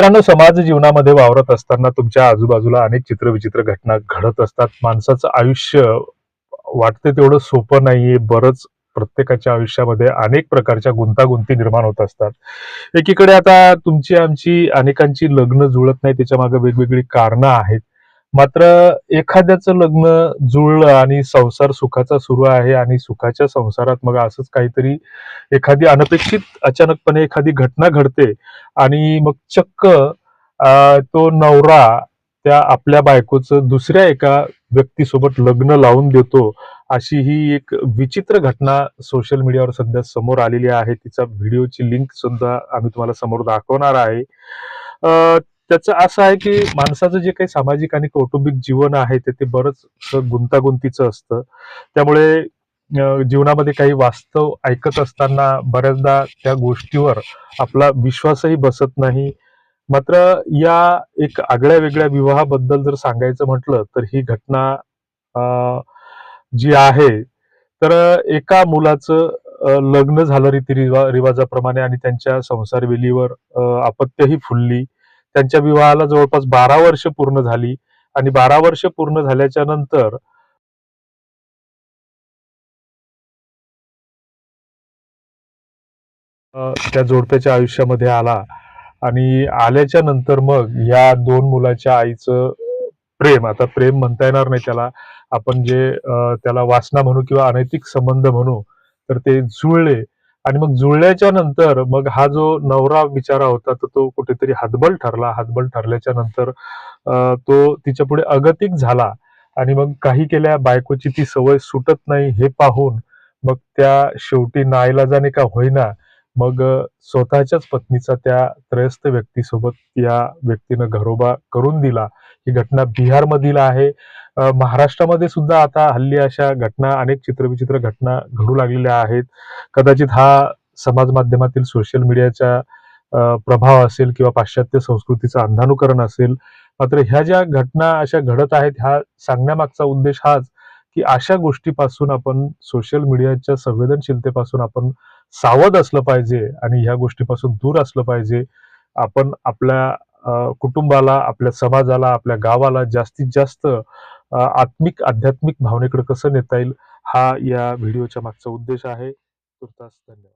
मित्रांनो समाज जीवनामध्ये वावरत असताना तुमच्या आजूबाजूला अनेक चित्रविचित्र घटना घडत असतात. माणसाचं आयुष्य वाटते तेवढं सोपं नाहीये. बरंच प्रत्येकाच्या आयुष्यामध्ये अनेक प्रकारच्या गुंतागुंती निर्माण होत असतात. एकीकडे आता तुमची आमची अनेकांची लग्न जुळत नाही. त्याच्यामागे वेगवेगळी कारणं आहेत. मात्र एखाद्याचं लग्न जुळलं आणि संसार सुखाचा सुरू आहे आणि सुखाच्या संसारात मग असंच काहीतरी एखादी अनपेक्षित अचानकपणे एखादी घटना घडते आणि मग चक्क तो नवरा त्या आपल्या बायकोचं दुसऱ्या एका व्यक्तीसोबत लग्न लावून देतो अशी ही एक विचित्र घटना सोशल मीडियावर सध्या समोर आलेली आहे. तिचा व्हिडिओची लिंक सुद्धा आम्ही तुम्हाला समोर दाखवणार आहे. त्याचं असं आहे की माणसाचं जे काही सामाजिक आणि कौटुंबिक जीवन आहे ते ते बरंच गुंतागुंतीचं असतं. त्यामुळे जीवनामध्ये काही वास्तव ऐकत असताना बऱ्याचदा त्या गोष्टीवर आपला विश्वासही बसत नाही. मात्र या एक आगळ्या वेगळ्या विवाहाबद्दल जर सांगायचं म्हटलं तर ही घटना जी आहे तर एका मुलाचं लग्न झालं रीती रिवाजाप्रमाणे आणि त्यांच्या संसारवेलीवर वेलीवर आपत्त्यही फुलली. त्यांच्या विवाहाला जवळपास बारा वर्ष पूर्ण झाली आणि बारा वर्ष पूर्ण झाल्याच्यानंतर त्या जोडप्याच्या आयुष्यामध्ये आला आणि आल्याच्यानंतर मग या दोन मुलाच्या आईचं प्रेम आता प्रेम म्हणता येणार नाही त्याला आपण जे त्याला वासना म्हणू किंवा अनैतिक संबंध म्हणू तर ते जुळले आणि मग जुळल्याच्या नंतर मग हा जो नवरा बिचारा होता तर तो कुठेतरी हातबल ठरला. हातबल ठरल्याच्या नंतर तो तिच्या पुढे अगतिक झाला. आणि मग काही केल्या बायकोची ती सवय सुटत नाही हे पाहून मग त्या शेवटी नाईलाजाने का होईना मग स्वतःच्याच पत्नीचा त्या त्रयस्थ व्यक्तीसोबत या व्यक्तीनं घरोबा करून दिला. ही घटना बिहारमधील आहे. महाराष्ट्रामध्ये सुद्धा आता हल्ली अशा घटना अनेक चित्रविचित्र घटना घडू लागलेल्या आहेत. कदाचित हा समाज माध्यमातील सोशल मीडियाचा प्रभाव असेल किंवा पाश्चात्य संस्कृतीचं अंधानुकरण असेल. मात्र ह्या ज्या घटना अशा घडत आहेत ह्या सांगण्यामागचा उद्देश हाच की अशा गोष्टीपासून आपण सोशल मीडियाच्या संवेदनशीलतेपासून आपण सावध असलं पाहिजे आणि ह्या गोष्टीपासून दूर असलं पाहिजे. आपण आपल्या कुटुंबाला आपल्या समाजाला आपल्या गावाला जास्तीत जास्त आत्मिक आध्यात्मिक भावनेकडे कसं नेता येईल हा या व्हिडिओच्या मागचा उद्देश आहे. तुर्तास धन्यवाद.